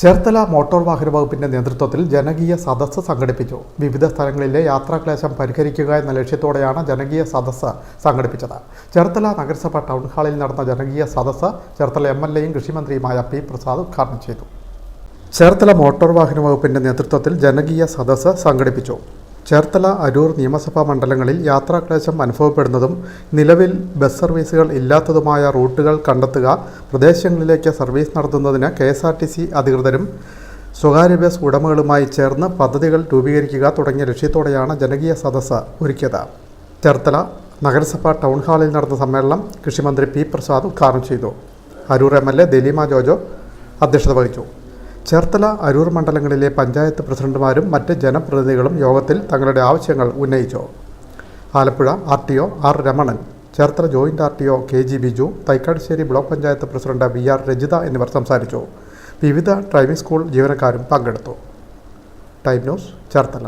Cherthala motor വാഹന വകുപ്പിന്റെ നേതൃത്വത്തിൽ ജനകീയ സദസ്സ് സംഘടിപ്പിച്ചു. വിവിധ സ്ഥലങ്ങളിലെ യാത്രാക്ലേശം പരിഹരിക്കുക എന്ന ലക്ഷ്യത്തോടെയാണ് ജനകീയ സദസ്സ് സംഘടിപ്പിച്ചത്. ചേർത്തല നഗരസഭ ടൗൺ ഹാളിൽ നടന്ന ജനകീയ സദസ്സ് ചേർത്തല എം എൽ എയും കൃഷിമന്ത്രിയുമായ പി പ്രസാദ് ഉദ്ഘാടനം ചെയ്തു. ചേർത്തല മോട്ടോർ വാഹന വകുപ്പിന്റെ നേതൃത്വത്തിൽ ജനകീയ സദസ്സ് സംഘടിപ്പിച്ചു. ചേർത്തല അരൂർ നിയമസഭാ മണ്ഡലങ്ങളിൽ യാത്രാക്ലേശം അനുഭവപ്പെടുന്നതും നിലവിൽ ബസ് സർവീസുകൾ ഇല്ലാത്തതുമായ റൂട്ടുകൾ കണ്ടെത്തുക പ്രദേശങ്ങളിലേക്ക് സർവീസ് നടത്തുന്നതിന് K S R T C അധികൃതരും സ്വകാര്യ ബസ് ഉടമകളുമായി ചേർന്ന് പദ്ധതികൾ രൂപീകരിക്കുക തുടങ്ങിയ ലക്ഷ്യത്തോടെയാണ് ജനകീയ സദസ്സ് ഒരുക്കിയത്. ചേർത്തല നഗരസഭാ ടൗൺ ഹാളിൽ നടന്ന സമ്മേളനം കൃഷിമന്ത്രി പി പ്രസാദ് ഉദ്ഘാടനം ചെയ്തു. Aroor M L A Daleema Jojo അധ്യക്ഷത വഹിച്ചു. ചേർത്തല അരൂർ മണ്ഡലങ്ങളിലെ പഞ്ചായത്ത് പ്രസിഡന്റുമാരും മറ്റ് ജനപ്രതിനിധികളും യോഗത്തിൽ തങ്ങളുടെ ആവശ്യങ്ങൾ ഉന്നയിച്ചു. Alappuzha R T O R Ramanan Cherthala joint R T O K G Biju Thaikattussery block panchayat president V R Rajitha എന്നിവർ സംസാരിച്ചു. വിവിധ ഡ്രൈവിംഗ് സ്കൂൾ ജീവനക്കാരും പങ്കെടുത്തു. Time news Cherthala.